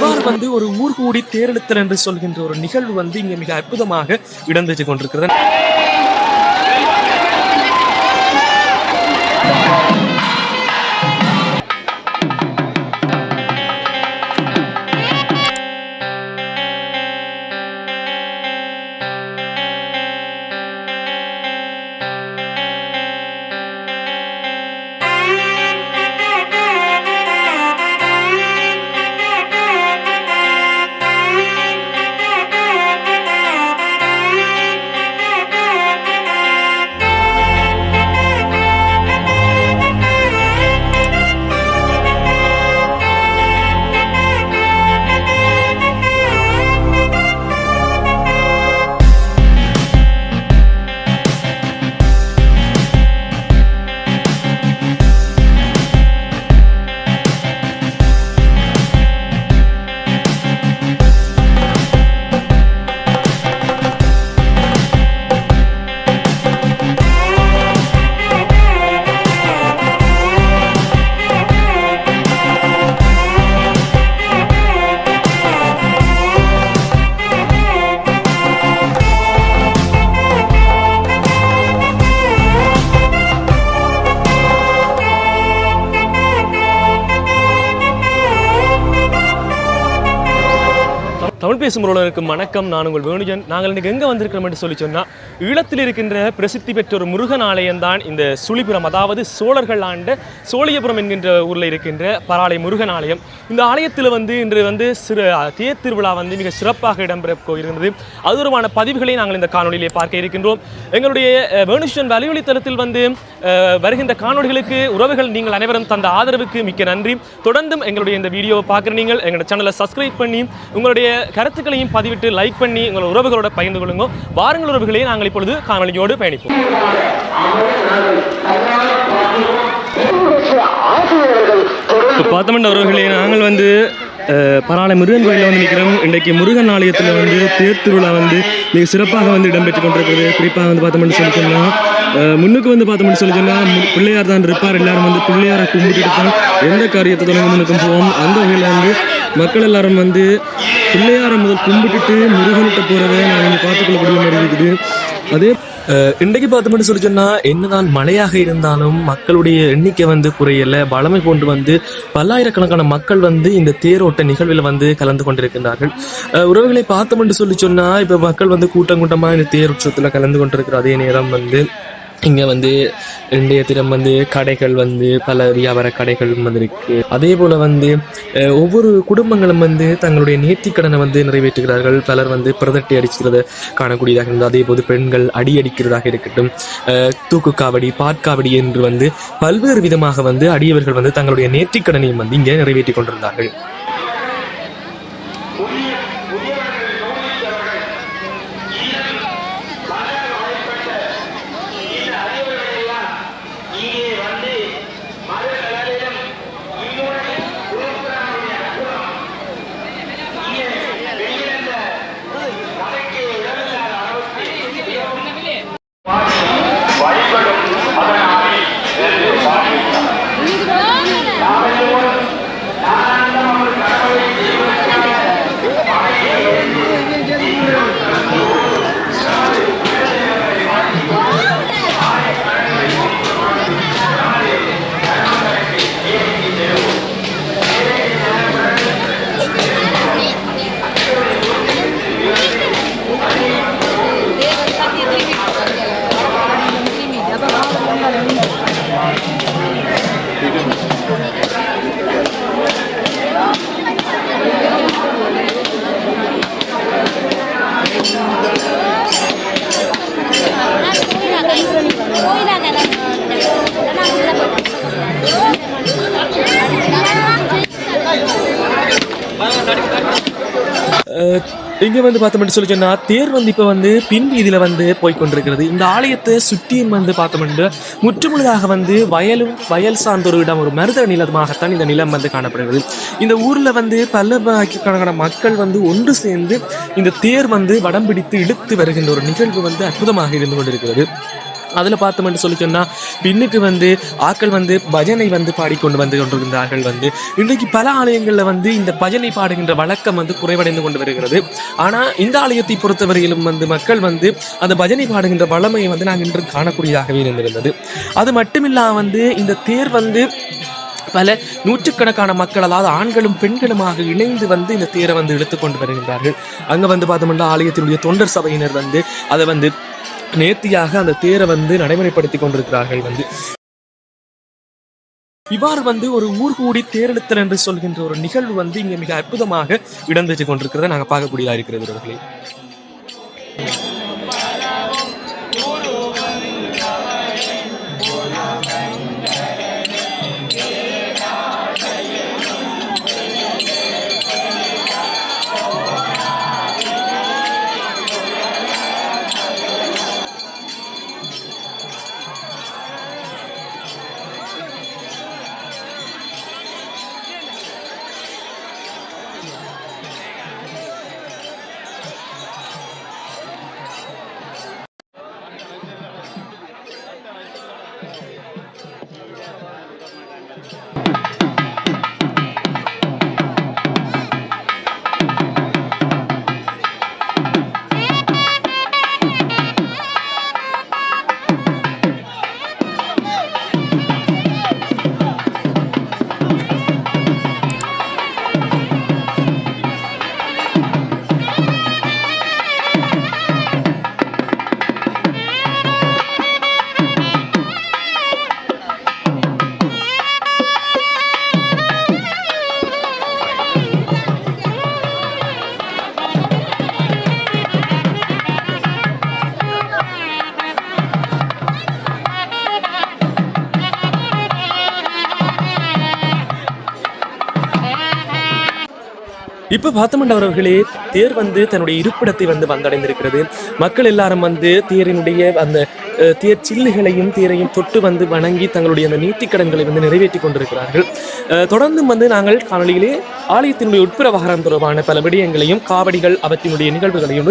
இவ்வாறு வந்து ஒரு ஊர் கூடி தேரெழுத்தல் என்று சொல்கின்ற ஒரு நிகழ்வு வந்து இங்கே மிக அற்புதமாக இடம்பெற்றுக் கொண்டிருக்கிறது. தமிழ் பேசும் உறவுகளுக்கு வணக்கம் நான் உங்கள் வேணுஜன். நாங்கள் இன்றைக்கி எங்கே வந்திருக்கிறோம் என்று சொல்லி சொன்னால் ஈழத்தில் இருக்கின்ற பிரசித்தி பெற்ற ஒரு முருகன் ஆலயம் தான் இந்த சுழிபுரம் அதாவது சோழர்கள் ஆண்ட சோழியபுரம் என்கின்ற ஊரில் இருக்கின்ற பராளை முருகன் ஆலயம். இந்த ஆலயத்தில் வந்து இன்று வந்து சிறு தேர் திருவிழா வந்து மிக சிறப்பாக இடம்பெற போயிருந்தது. அது தொடர்பான பதிவுகளை நாங்கள் இந்த காணொலியிலே பார்க்க இருக்கின்றோம். எங்களுடைய வேணுஷன் வலையொலி தளத்தில் வந்து வருகின்ற காணொலிகளுக்கு உறவுகள் நீங்கள் அனைவரும் தந்த ஆதரவுக்கு மிக்க நன்றி. தொடர்ந்தும் எங்களுடைய இந்த வீடியோவை பார்க்குற நீங்கள் எங்களோட சேனலை சப்ஸ்கிரைப் பண்ணி உங்களுடைய கருத்துக்களையும் பதிவிட்டு லைக் பண்ணி உங்கள் உறவுகளோட பகிர்ந்து கொள்ளுங்க. வாருங்கள் உறவுகளே நாங்கள் இப்பொழுது காணொலியோடு பயணிப்போம். இப்போ பார்த்தோம்னா உறவுகளே நாங்கள் வந்து பராளை முருகன் கோயிலில் வந்து நிற்கிறோம். இன்றைக்கு முருகன் ஆலயத்தில் வந்து தேர் திருவிழா வந்து மிக சிறப்பாக வந்து இடம்பெற்று கொண்டிருக்கிறது. குறிப்பாக வந்து பார்த்தோம்னு சொல்லி சொன்னால் முன்னுக்கு வந்து பார்த்தோம்னு சொல்லி சொன்னால் பிள்ளையார் தான் இருப்பார். எல்லாரும் வந்து பிள்ளையாரை கும்பிட்டுட்டு தான் எந்த காரியத்தை தொடங்க முன்னுக்கும் போவோம். அந்த வகையில் வந்து மக்கள் எல்லாரும் வந்து பிள்ளையாரை முதல் கும்பிட்டுட்டு முருகன்கிட்ட போகிறத நான் இங்கே பார்த்துக்கொள்ளக்கூடிய மாதிரி இருக்குது. அதே இன்றைக்கு பார்த்தோம்னு சொல்லி சொன்னால் என்னதான் மழையாக இருந்தாலும் மக்களுடைய எண்ணிக்கை வந்து குறையல. பலமை கொண்டு வந்து பல்லாயிரக்கணக்கான மக்கள் வந்து இந்த தேரோட்ட நிகழ்வில் வந்து கலந்து கொண்டிருக்கின்றார்கள். உறவுகளை பார்த்தோம்னு சொல்லி சொன்னால் இப்போ மக்கள் வந்து கூட்டம் கூட்டமாக இந்த தேர் உற்சவத்தில் கலந்து கொண்டிருக்கிற அதே நேரம் வந்து இங்கே வந்து இன்றைய தினம் வந்து கடைகள் வந்து பல வியாபார கடைகள் வந்து இருக்கு. அதே போல் வந்து ஒவ்வொரு குடும்பங்களும் வந்து தங்களுடைய நேர்த்திக்கடனை வந்து நிறைவேற்றுகிறார்கள். பலர் வந்து பிரதட்டி அடிச்சுக்கிறத காணக்கூடியதாக இருந்தது. அதே போது பெண்கள் அடி அடிக்கிறதாக இருக்கட்டும் தூக்கு காவடி பாற்காவடி என்று வந்து பல்வேறு விதமாக வந்து அடியவர்கள் வந்து தங்களுடைய நேர்த்திக்கடனையும் வந்து இங்கே நிறைவேற்றி கொண்டிருந்தார்கள். இங்க வந்து பார்த்தோம்னு சொல்லி சொன்னா தேர் வந்து இப்ப வந்து பின் வீதியில வந்து போய்கொண்டிருக்கிறது இந்த ஆலயத்தை சுற்றியும் வந்து பார்த்தோம்னு முற்றுமுழுதாக வந்து வயலும் வயல் சார்ந்த ஒரு இடம் ஒரு மருத நிலமாகத்தான் இந்த நிலம் வந்து காணப்படுகிறது. இந்த ஊர்ல வந்து பல கணக்கான மக்கள் வந்து ஒன்று சேர்ந்து இந்த தேர் வந்து வடம் பிடித்து இழுத்து வருகின்ற ஒரு நிகழ்வு வந்து அற்புதமாக இருந்து கொண்டிருக்கிறது. அதில் பார்த்தோம்னு சொல்லி சொன்னால் பின்னுக்கு வந்து ஆட்கள் வந்து பஜனை வந்து பாடிக்கொண்டு வந்து கொண்டிருந்தார்கள் வந்து. இன்றைக்கு பல ஆலயங்களில் வந்து இந்த பஜனை பாடுகின்ற வழக்கம் வந்து குறைவடைந்து கொண்டு வருகிறது. ஆனால் இந்த ஆலயத்தை பொறுத்தவரையிலும் வந்து மக்கள் வந்து அந்த பஜனை பாடுகின்ற வளமையை வந்து நாங்கள் இன்று காணக்கூடியதாகவே இருந்திருந்தது அது மட்டுமில்லாம வந்து இந்த தேர் வந்து பல நூற்றுக்கணக்கான மக்கள் அதாவது ஆண்களும் பெண்களுமாக இணைந்து வந்து இந்த தேரை வந்து இழுத்துக்கொண்டு வருகின்றார்கள். அங்கே வந்து பார்த்தோம்னா ஆலயத்தினுடைய தொண்டர் சபையினர் வந்து அதை வந்து நேர்த்தியாக அந்த தேரை வந்து நடைமுறைப்படுத்தி கொண்டிருக்கிறார்கள் வந்து. இவ்வாறு வந்து ஒரு ஊர் கூடி தேரெழுத்தல் என்று சொல்கின்ற ஒரு நிகழ்வு வந்து இங்க மிக அற்புதமாக இடம்பெற்று கொண்டிருக்கிறத நாங்க பார்க்கக்கூடியதா இருக்கிறது இவர்களே. இப்ப பார்த்தோம்னா அவர்களே தேர் வந்து தன்னுடைய இருப்பிடத்தை வந்து வந்தடைந்திருக்கிறது. மக்கள் எல்லாரும் வந்து தேரினுடைய அந்த தேர் சில்லுகளையும் தேரையும் தொட்டு வந்து வணங்கி தங்களுடைய அந்த நீத்திக்கடன்களை வந்து நிறைவேற்றி கொண்டிருக்கிறார்கள். தொடர்ந்தும் வந்து நாங்கள் காணொலியிலே ஆலயத்தினுடைய உட்பிரவகாரம் தொடர்பான பல விடயங்களையும் காவடிகள் அவற்றினுடைய நிகழ்வுகளையும்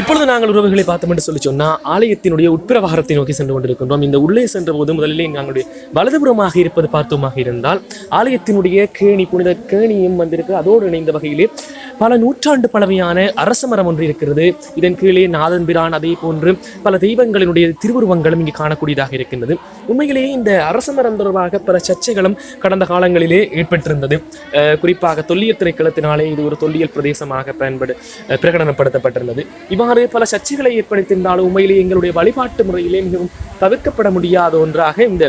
இப்பொழுது நாங்கள் உறவுகளை பார்த்தோம் என்று சொல்லி சொன்னால் ஆலயத்தினுடைய உட்பிரவாகரத்தை நோக்கி சென்று கொண்டிருக்கின்றோம். இந்த உள்ளே சென்ற போது முதலிலே எங்களுடைய வலதுபுறமாக இருப்பது பார்த்தோமாக இருந்தால் ஆலயத்தினுடைய கேணி புனித கேணியும் வந்திருக்கு. அதோடு இணைந்த வகையிலே பல நூற்றாண்டு பழமையான அரச மரம் ஒன்று இருக்கிறது. இதன் கீழே நாதன்பிரான் அதே போன்று பல தெய்வங்களினுடைய திருவுருவங்களும் இங்கு காணக்கூடியதாக இருக்கின்றது. உண்மையிலேயே இந்த அரச மரம் தொடர்பாக பல சர்ச்சைகளும் கடந்த காலங்களிலே ஏற்பட்டிருந்தது. குறிப்பாக தொல்லியல் திரைக்களத்தினாலே இது ஒரு தொல்லியல் பிரதேசமாக பயன்படு பிரகடனப்படுத்தப்பட்டிருந்தது. இவ்வாறு பல சர்ச்சைகளை ஏற்படுத்தியிருந்தாலும் உண்மையிலேயே எங்களுடைய வழிபாட்டு முறையிலே மிகவும் தவிர்க்கப்பட முடியாத ஒன்றாக இந்த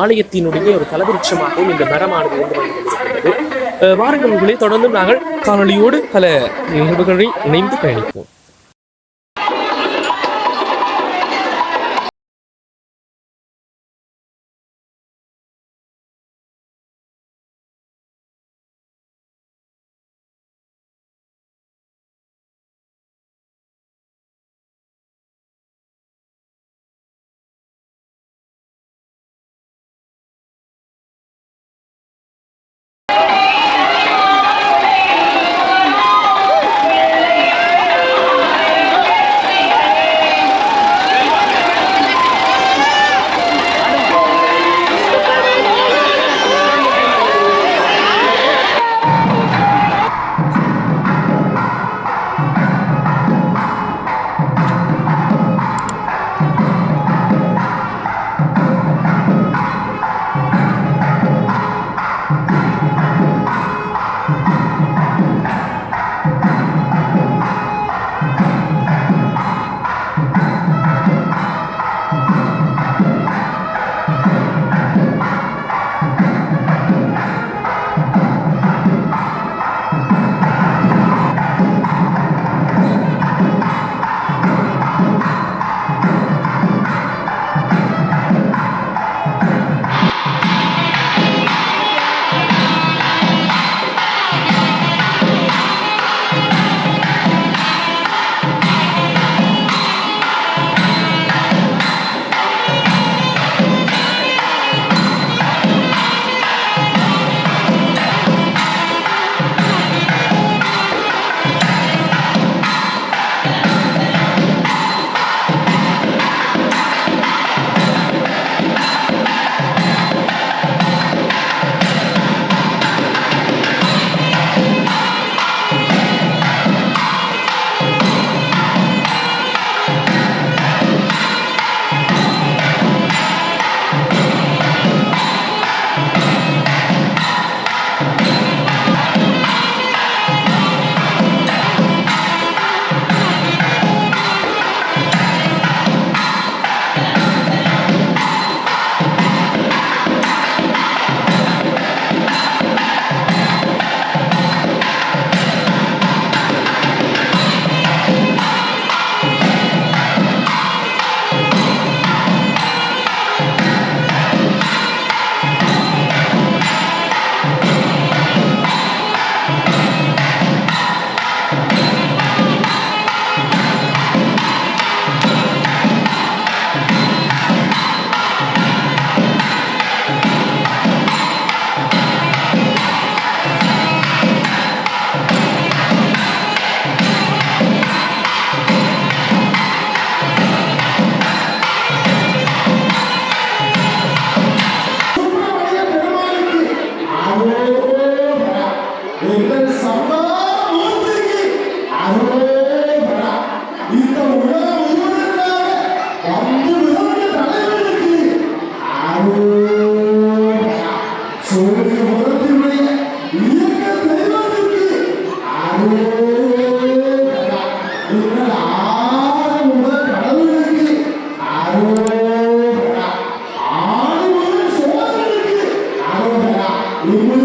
ஆலயத்தினுடைய ஒரு தலவிருட்சமாகவும் இந்த மரமானது இருந்து வந்து வாருங்கள் தொடர்ந்து நாங்கள் காணொலியோடு பல நிகழ்வுகளை இணைந்து பயணிப்போம். Hallelujah.